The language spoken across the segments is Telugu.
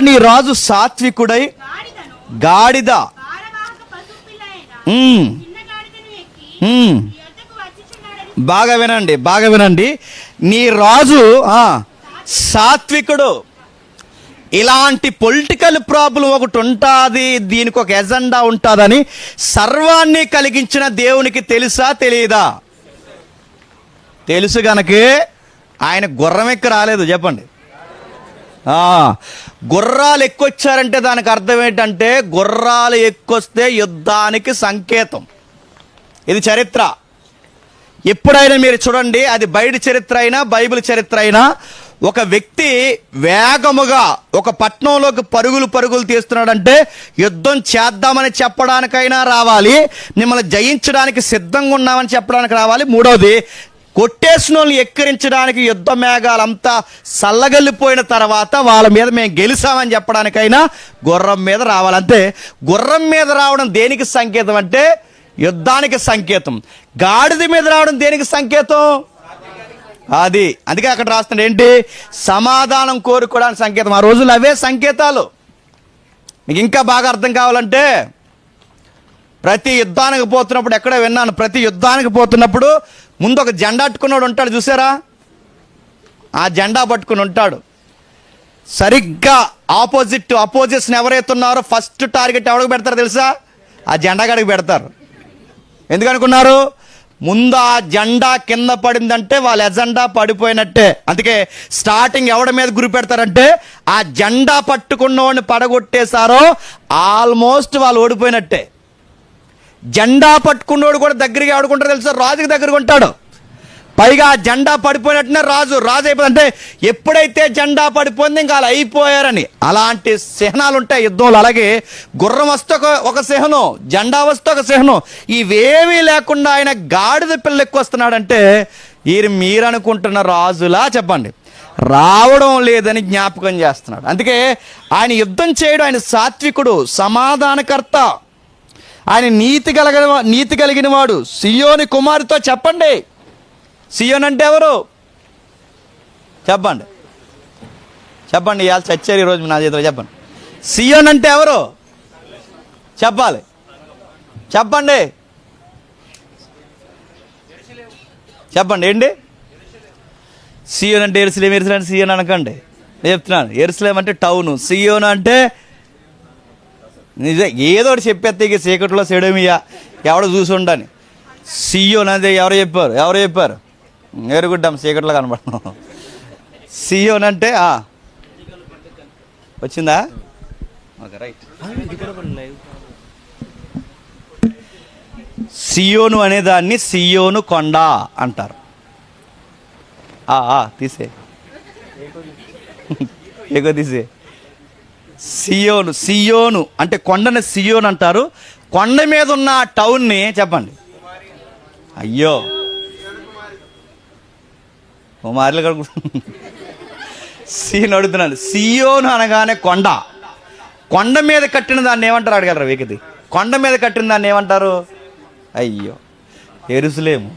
నీ రాజు సాత్వికుడై గాడిద. బాగా వినండి బాగా వినండి. నీ రాజు ఆ, సాత్వికుడు. ఇలాంటి పొలిటికల్ ప్రాబ్లం ఒకటి ఉంటుంది దీనికి ఒక ఎజెండా ఉంటుందని సర్వాన్ని కలిగించిన దేవునికి తెలుసా తెలియదా తెలుసు గనకే. ఆయన గుర్రం ఎక్కి రాలేదు చెప్పండి. గుర్రాలు ఎక్కువచ్చారంటే దానికి అర్థం ఏంటంటే గుర్రాలు ఎక్కువస్తే యుద్ధానికి సంకేతం. ఇది చరిత్ర. ఎప్పుడైనా మీరు చూడండి అది బయట చరిత్ర అయినా బైబిల్ చరిత్ర అయినా ఒక వ్యక్తి వేగముగా ఒక పట్టణంలోకి పరుగులు పరుగులు తీస్తున్నాడంటే యుద్ధం చేద్దామని చెప్పడానికైనా రావాలి మిమ్మల్ని జయించడానికి సిద్ధంగా ఉన్నామని చెప్పడానికి రావాలి. మూడవది కొట్టేసిన వాళ్ళని ఎక్కిరించడానికి యుద్ధ మేఘాలంతా చల్లగల్లిపోయిన తర్వాత వాళ్ళ మీద మేము గెలిచామని చెప్పడానికైనా గుర్రం మీద రావాలంటే గుర్రం మీద రావడం దేనికి సంకేతం అంటే యుద్ధానికి సంకేతం. గాడిద మీద రావడం దేనికి సంకేతం? అది. అందుకే అక్కడ రాస్తున్నాడు ఏంటి? సమాధానం కోరుకోవడానికి సంకేతం. ఆ రోజులు అవే సంకేతాలు. మీకు ఇంకా బాగా అర్థం కావాలంటే ప్రతి యుద్ధానికి పోతున్నప్పుడు ఎక్కడ విన్నాను? ప్రతి యుద్ధానికి పోతున్నప్పుడు ముందు ఒక జెండా అట్టుకున్నాడు ఉంటాడు చూసారా? ఆ జెండా పట్టుకుని ఉంటాడు. సరిగ్గా ఆపోజిట్ అపోజిషన్ ఎవరైతే ఉన్నారో ఫస్ట్ టార్గెట్ ఎవరికి పెడతారో తెలుసా? ఆ జెండా గడికి పెడతారు. ఎందుకనుకున్నారు ముందు ఆ జెండా కింద పడిందంటే వాళ్ళ ఎజెండా పడిపోయినట్టే. అందుకే స్టార్టింగ్ ఎవడి మీద గురి పెడతారంటే ఆ జెండా పట్టుకున్నవాడిని పడగొట్టేశారో ఆల్మోస్ట్ వాళ్ళు ఓడిపోయినట్టే. జెండా పట్టుకున్నోడు కూడా దగ్గరికి ఆడుకుంటారు తెలుసా? రాజుకి దగ్గరకు ఉంటాడు. పైగా ఆ జెండా పడిపోయినట్టునే రాజు రాజు అయిపోయిందంటే ఎప్పుడైతే జెండా పడిపోయింది ఇంకా అలా అయిపోయారని. అలాంటి సిహనాలు ఉంటాయి యుద్ధంలో. అలాగే గుర్రం వస్తే ఒక సిహనం జెండా వస్తే ఒక సిహనం. ఇవేమీ లేకుండా ఆయన గాడిద పిల్ల ఎక్కువ వస్తున్నాడంటే ఈయన మీరనుకుంటున్న రాజులా చెప్పండి. రావడం లేదని జ్ఞాపకం చేస్తున్నాడు. అందుకే ఆయన యుద్ధం చేయడం ఆయన సాత్వికుడు సమాధానకర్త. ఆయన నీతి కలగిన నీతి కలిగిన వాడు. సియోని కుమారుతో చెప్పండి. సియోన్ అంటే ఎవరు? చెప్పండి. చెప్పండి ఇవాళ చచ్చారు ఈరోజు నా చేతిలో చెప్పండి. సియోన్ అంటే ఎవరు? చెప్పాలి. చెప్పండి. చెప్పండి ఏంటి? సియోన్ అంటే ఎరుసలేం ఎరుసలేం సియోన్ అనకండి. నేను చెప్తున్నాను ఎరుసలేం అంటే టౌన్. సియోన్ అంటే నిజం ఏదో ఒకటి చెప్పేస్తే ఇక చీకట్లో సెడమియా ఎవడో చూసి ఉండని. సియోన్ అదే ఎవరు చెప్పారు? ఎవరు చెప్పారు? ఎరుగుడ్డాం చీకట్లో కనబడను సియోన్ అంటే వచ్చిందా? Okay right. సియోను అనే దాన్ని సియోను కొండ అంటారు. ఆ, ఆ, తీసే. ఏకో తీసే. సియోను సియోను అంటే కొండని సియోన్ అంటారు. కొండ మీద ఉన్న ఆ టౌన్ని చెప్పండి. అయ్యో. కుమారులు కడుగు సీన్ అడుగుతున్నాను. సియోను అనగానే కొండ. కొండ మీద కట్టిన దాన్ని ఏమంటారు? అడగలరా వీకిది? కొండ మీద కట్టిన దాన్ని ఏమంటారు? అయ్యో. ఎరుసలేము.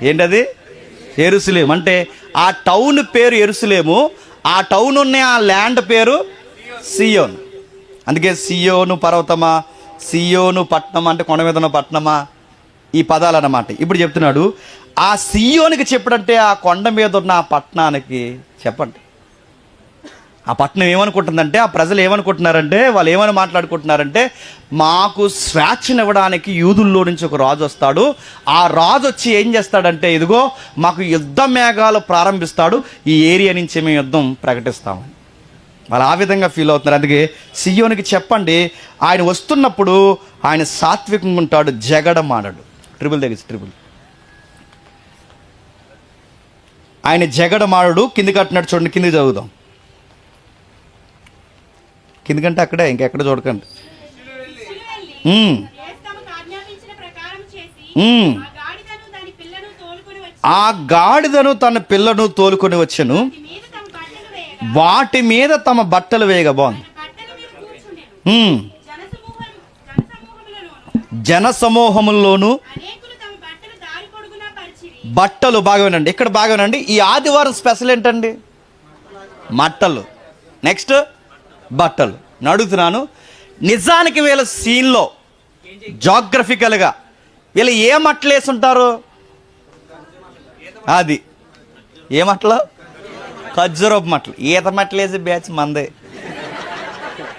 ఏంటది? ఎరుసలేం అంటే ఆ టౌన్ పేరు ఎరుసలేము. ఆ టౌన్ ఉన్న ఆ ల్యాండ్ పేరు సియోన్. అందుకే సియోను పర్వతమా సియోను పట్నం అంటే కొండ మీద ఉన్న పట్నమా ఈ పదాలు అన్నమాట ఇప్పుడు చెప్తున్నాడు ఆ సియోనికి చెప్పడంటే ఆ కొండ మీద ఉన్న ఆ పట్టణానికి చెప్పండి. ఆ పట్టణం ఏమనుకుంటుందంటే ఆ ప్రజలు ఏమనుకుంటున్నారంటే వాళ్ళు ఏమని మాట్లాడుకుంటున్నారంటే మాకు స్వేచ్ఛనివ్వడానికి యూదుల్లో నుంచి ఒక రాజు వస్తాడు. ఆ రాజు వచ్చి ఏం చేస్తాడంటే ఇదిగో మాకు యుద్ధ మేఘాలు ప్రారంభిస్తాడు. ఈ ఏరియా నుంచి మేము యుద్ధం ప్రకటిస్తాము. వాళ్ళు ఆ విధంగా ఫీల్ అవుతున్నారు. అందుకే సియోనికి చెప్పండి ఆయన వస్తున్నప్పుడు ఆయన సాత్వికంగా ఉంటాడు జగడమాడడు ట్రిపుల్ దగ్గర ట్రిపుల్ ఆయన జగడమాడడు కింది కట్టినట్టు చూడండి కింది చదువుదాం. కిందికంటే అక్కడే ఇంకెక్కడ చూడకండి. ఆ గాడిదను తన పిల్లను తోలుకొని వచ్చెను. వాటి మీద తమ బట్టలు వేయగా బాగుంది. జన సమూహముల్లోనూ బట్టలు బాగా వినండి ఇక్కడ బాగా వినండి ఈ ఆదివారం స్పెషల్ ఏంటండి? మట్టలు. నెక్స్ట్ బట్టలు. నడుగుతున్నాను. నిజానికి వీళ్ళ సీన్లో జాగ్రఫికల్గా వీళ్ళు ఏ మట్టలు వేసుంటారు అది ఏ మట్టలు? ఖర్జూరపు మట్టలు ఈత మట్టలు వేసే బ్యాచ్ మందే.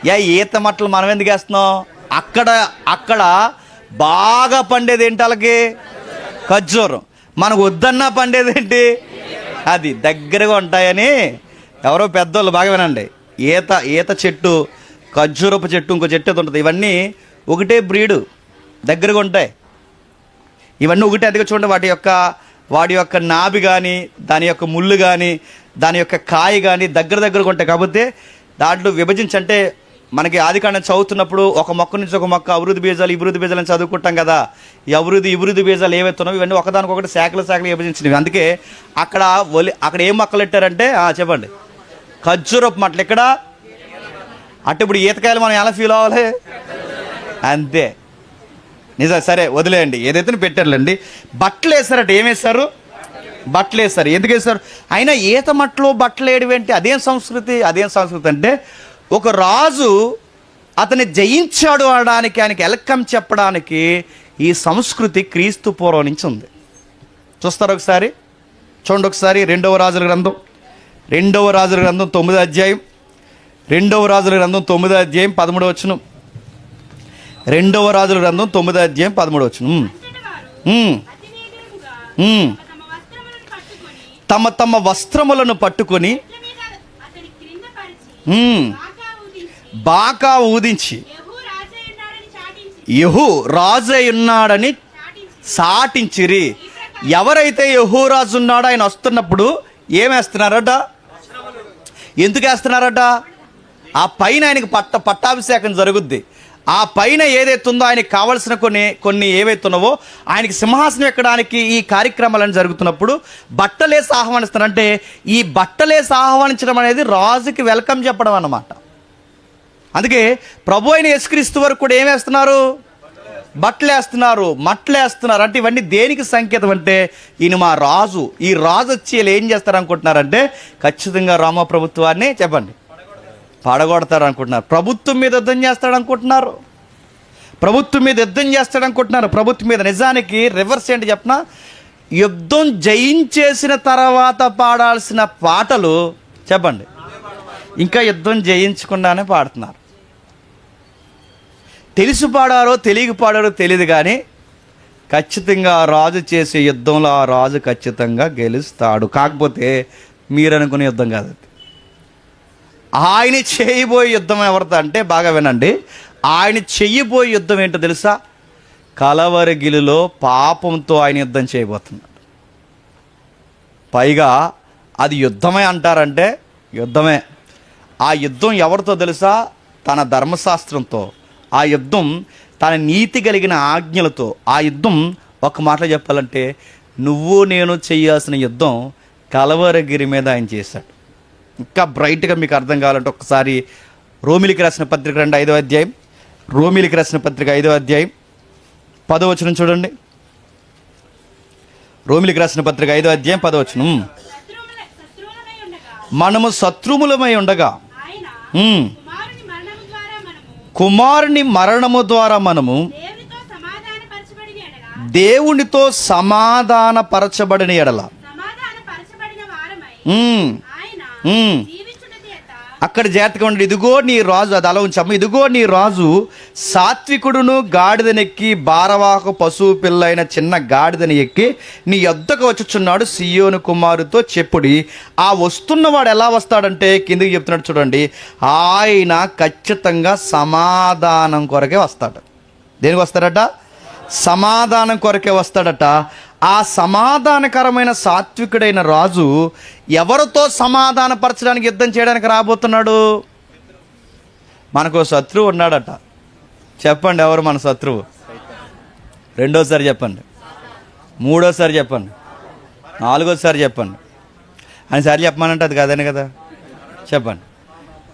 యా ఈత మట్టలు మనం ఎందుకు వేస్తున్నాం? అక్కడ అక్కడ బాగా పండేది ఏంటి వాళ్ళకి? ఖర్జూరం. మనకు వద్దన్నా పండేది ఏంటి? అది దగ్గరగా ఉంటాయని ఎవరో పెద్దోళ్ళు బాగా వినండి. ఈత ఈత చెట్టు ఖర్జూరపు చెట్టు ఇంకో చెట్టు ఉంటుంది. ఇవన్నీ ఒకటే బ్రీడు. దగ్గరగా ఉంటాయి. ఇవన్నీ ఒకటే అదిగా చూడండి వాటి యొక్క వాటి యొక్క నాభి కానీ దాని యొక్క ముళ్ళు కానీ దాని యొక్క కాయ కానీ దగ్గర దగ్గరగా ఉంటాయి కాకపోతే దాంట్లో విభజించంటే మనకి ఆదికాండం చదువుతున్నప్పుడు ఒక మొక్క నుంచి ఒక మొక్క అభివృద్ధి బీజాలు ఇభివృద్ధి బీజాలు చదువుకుంటాం కదా. ఈ అభివృద్ధి ఇభివృద్ధి బీజాలు ఏవైతున్నావు ఇవన్నీ ఒకదానికొకటి శాఖలు శాఖలు విభజించినవి. అందుకే అక్కడ ఒలి అక్కడ ఏం మొక్కలు పెట్టారంటే ఆ, చెప్పండి. ఖర్జూరపు మట్టలు ఇక్కడ అటు ఇప్పుడు ఈతకాయలు మనం ఎలా ఫీల్ అవ్వాలి? అంతే. నిజం సరే వదిలేయండి. ఏదైతే పెట్టారులేండి. బట్టలు వేస్తారట ఏమేస్తారు వేస్తారు బట్టలు వేస్తారు ఎందుకు వేస్తారు అయినా ఈత మట్లు బట్టలు వేయడం ఏంటి? అదేం సంస్కృతి? అదేం సంస్కృతి అంటే ఒక రాజు అతన్ని జయించాడు అనడానికి ఆయనకి ఎలకం చెప్పడానికి ఈ సంస్కృతి క్రీస్తు పూర్వం నుంచి ఉంది. చూస్తారు ఒకసారి? చూడండి ఒకసారి రెండవ రాజుల గ్రంథం. రెండవ రాజుల గ్రంథం తొమ్మిదో అధ్యాయం. రెండవ రాజుల గ్రంథం తొమ్మిదో అధ్యాయం పదమూడవ వచ్చును రెండవ రాజుల గ్రంథం తొమ్మిదో అధ్యాయం పదమూడు వచ్చును తమ తమ వస్త్రములను పట్టుకొని బాకా ఊదించి. బాకా ఊదించి ఉన్నాడని సాటించిరి. ఎవరైతే యహూరాజు ఉన్నాడో ఆయన వస్తున్నప్పుడు ఏమేస్తున్నారట? ఎందుకు వేస్తున్నారట ఆ పైన ఆయనకి పట్ట పట్టాభిషేకం జరుగుద్ది. ఆ పైన ఏదైతే ఉందో ఆయనకి కావలసిన కొన్ని కొన్ని ఏవైతే ఉన్నావో ఆయనకి సింహాసనం ఎక్కడానికి ఈ కార్యక్రమాలను జరుగుతున్నప్పుడు బట్టలేసి ఆహ్వానిస్తారంటే ఈ బట్టలేసి ఆహ్వానించడం అనేది రాజుకి వెల్కమ్ చెప్పడం అన్నమాట. అందుకే ప్రభు అయిన యశ్క్రీస్తు వరకు కూడా ఏమేస్తున్నారు బట్టలేస్తున్నారు మట్లేస్తున్నారు. అంటే ఇవన్నీ దేనికి సంకేతం అంటే ఈయన మా రాజు ఈ రాజు వచ్చి వీళ్ళు ఏం చేస్తారు అనుకుంటున్నారంటే ఖచ్చితంగా రామ ప్రభుత్వాన్ని చెప్పండి. పాడగొడతారు అనుకుంటున్నారు ప్రభుత్వం మీద యుద్ధం చేస్తాడు అనుకుంటున్నారు ప్రభుత్వం మీద యుద్ధం చేస్తాడు అనుకుంటున్నారు ప్రభుత్వం మీద నిజానికి రివర్స్ ఏంటి చెప్పిన? యుద్ధం జయించేసిన తర్వాత పాడాల్సిన పాటలు చెప్పండి. ఇంకా యుద్ధం జయించకుండానే పాడుతున్నారు. తెలిసి పాడారో తెలియక పాడారో తెలియదు కానీ ఖచ్చితంగా ఆ రాజు చేసే యుద్ధంలో ఆ రాజు ఖచ్చితంగా గెలుస్తాడు. కాకపోతే మీరు అనుకునే యుద్ధం కాదు ఆయన చేయబోయే యుద్ధం ఎవరితో అంటే బాగా వినండి. ఆయన చెయ్యబోయే యుద్ధం ఏంటో తెలుసా? కలవరగిలిలో పాపంతో ఆయన యుద్ధం చేయబోతున్నాడు. పైగా అది యుద్ధమే అంటారంటే యుద్ధమే. ఆ యుద్ధం ఎవరితో తెలుసా? తన ధర్మశాస్త్రంతో. ఆ యుద్ధం తన నీతి కలిగిన ఆజ్ఞలతో. ఆ యుద్ధం ఒక మాటలో చెప్పాలంటే నువ్వు నేను చేయాల్సిన యుద్ధం కలవరగిరి మీద ఆయన చేశాడు. ఇంకా బ్రైట్గా మీకు అర్థం కావాలంటే ఒకసారి రోమిలికి రాసిన పత్రిక రెండు ఐదో అధ్యాయం. రోమిలికి రాసిన పత్రిక ఐదో అధ్యాయం. పదవచనం చూడండి. రోమిలికి రాసిన పత్రిక ఐదో అధ్యాయం పదవచనం మనము శత్రుములమై ఉండగా ఆయన ఉమ్, కుమారుని మరణము ద్వారా మనము కుమారుని మరణము ద్వారా మనము దేవునితో సమాధానపరచబడిన ఎడల అక్కడ జాగ్రత్తగా ఉండి ఇదిగో నీ రాజు అది అలా ఉంచమ్మ. ఇదిగో నీ రాజు సాత్వికుడును గాడిదనెక్కి భారవాహక పశువు పిల్ల అయిన చిన్న గాడిదని ఎక్కి నీ యొద్దకు వచ్చుచున్నాడు సియోను కుమారుతో చెప్పుడి. ఆ వస్తున్నవాడు ఎలా వస్తాడంటే కిందకి చెప్తున్నాడు చూడండి. ఆయన ఖచ్చితంగా సమాధానం కొరకే వస్తాడు. దేనికి వస్తాడట? సమాధానం కొరకే వస్తాడట. ఆ సమాధానకరమైన సాత్వికుడైన రాజు ఎవరితో సమాధానపరచడానికి యుద్ధం చేయడానికి రాబోతున్నాడు? మనకు శత్రువు ఉన్నాడట. చెప్పండి ఎవరు మన శత్రువు? రెండోసారి చెప్పండి. మూడోసారి చెప్పండి. నాలుగోసారి చెప్పండి. అని సారి చెప్పమనంటే అది కదని కదా? చెప్పండి.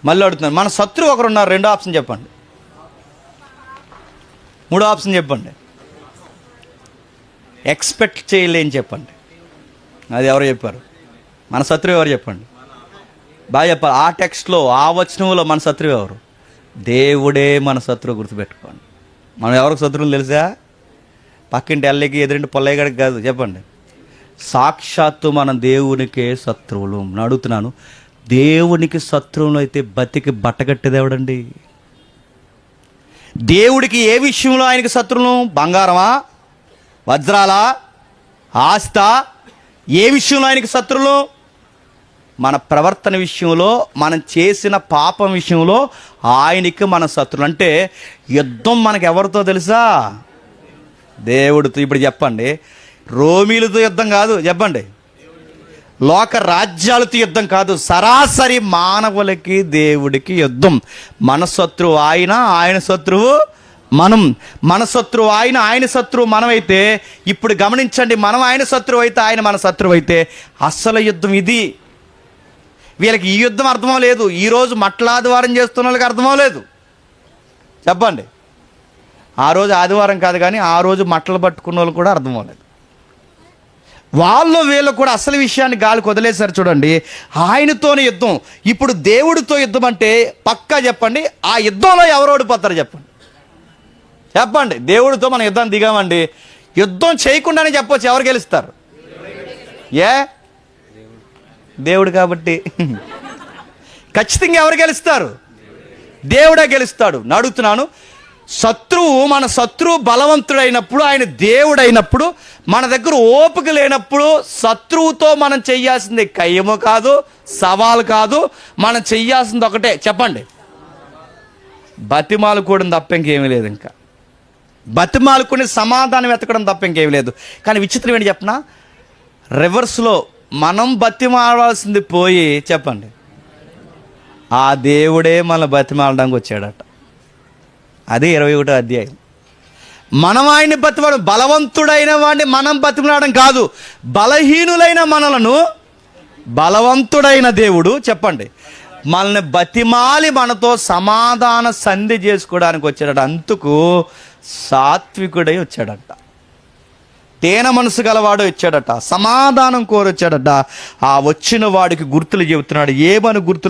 మళ్ళీ అడుగుతున్నాను. మన శత్రువు ఒకరు ఉన్నారు రెండో ఆప్షన్ చెప్పండి. మూడో ఆప్షన్ చెప్పండి. ఎక్స్పెక్ట్ చేయలేని చెప్పండి. అది ఎవరు చెప్పారు? మన శత్రువు ఎవరు చెప్పండి? బాగా చెప్పాలి. ఆ టెక్స్ట్లో ఆ వచనంలో మన శత్రువు ఎవరు? దేవుడే మన శత్రువు గుర్తుపెట్టుకోండి. మనం ఎవరికి శత్రువులు తెలుసా? పక్కింటి ఎల్లకి ఎదురింటి పొల్లయ్యగడికి కాదు. చెప్పండి. సాక్షాత్తు మన దేవునికే శత్రువులు. నేను అడుగుతున్నాను దేవునికి శత్రువులు అయితే బతికి బట్టగట్టేదేవడండి దేవుడికి ఏ విషయంలో ఆయనకి శత్రువులు? బంగారమా? వజ్రాల ఆస్త ఏ విషయంలో ఆయనకి శత్రులు? మన ప్రవర్తన విషయంలో మనం చేసిన పాపం విషయంలో ఆయనకి మన శత్రులు. అంటే యుద్ధం మనకు ఎవరితో తెలుసా? దేవుడితో. ఇప్పుడు చెప్పండి. రోమీలతో యుద్ధం కాదు. చెప్పండి. లోక రాజ్యాలతో యుద్ధం కాదు. సరాసరి మానవులకి దేవుడికి యుద్ధం. మన శత్రువు ఆయన ఆయన శత్రువు మనం మన శత్రువు ఆయన ఆయన శత్రువు మనమైతే ఇప్పుడు గమనించండి మనం ఆయన శత్రువు అయితే ఆయన మన శత్రువు అయితే అస్సలు యుద్ధం ఇది. వీళ్ళకి ఈ యుద్ధం అర్థమో లేదు. ఈరోజు మట్లాదివారం చేస్తున్న వాళ్ళకి అర్థమో లేదు. చెప్పండి. ఆ రోజు ఆదివారం కాదు కానీ ఆ రోజు మట్టలు పట్టుకున్న వాళ్ళు కూడా అర్థమో లేదు. వాళ్ళు వీళ్ళు కూడా అసలు విషయాన్ని గాలికి వదిలేశారు చూడండి. ఆయనతోనే యుద్ధం. ఇప్పుడు దేవుడితో యుద్ధం అంటే పక్కా చెప్పండి ఆ యుద్ధంలో ఎవరు ఓడిపోతారు చెప్పండి. చెప్పండి దేవుడితో మనం యుద్ధం దిగామండి. యుద్ధం చేయకుండానే చెప్పొచ్చు ఎవరు గెలుస్తారు? ఏ? దేవుడు కాబట్టి. ఖచ్చితంగా ఎవరు గెలుస్తారు? దేవుడే గెలుస్తాడు. నడుగుతున్నాను అడుగుతున్నాను శత్రువు మన శత్రువు బలవంతుడైనప్పుడు ఆయన దేవుడైనప్పుడు మన దగ్గర ఓపిక లేనప్పుడు శత్రువుతో మనం చెయ్యాల్సింది కయ్యము కాదు సవాలు కాదు మనం చెయ్యాల్సింది ఒకటే. చెప్పండి. బతిమాలు కూడా తప్ప ఇంకేమీ లేదు ఇంకా. బతిమాలుకుని సమాధానం వెతకడం తప్ప ఇంకేం లేదు. కానీ విచిత్రం ఏంటి చెప్పనా? రివర్స్లో మనం బతిమాలాల్సింది పోయి చెప్పండి. ఆ దేవుడే మన బతిమాలడానికి వచ్చాడట. అదే ఇరవై ఒకటో అధ్యాయం. మనం ఆయన్ని బతిమాడు బలవంతుడైన వాడిని మనం బతిమలాడడం కాదు. బలహీనులైన మనలను బలవంతుడైన దేవుడు చెప్పండి. మనల్ని బతిమాలి మనతో సమాధాన సంధి చేసుకోవడానికి వచ్చాడట. అందుకు సాత్వికుడై వచ్చాడట. తేన మనసు గలవాడు వచ్చాడట. సమాధానం కోరొచ్చాడట. ఆ వచ్చిన వాడికి గుర్తులు చెబుతున్నాడు. ఏమని గుర్తులు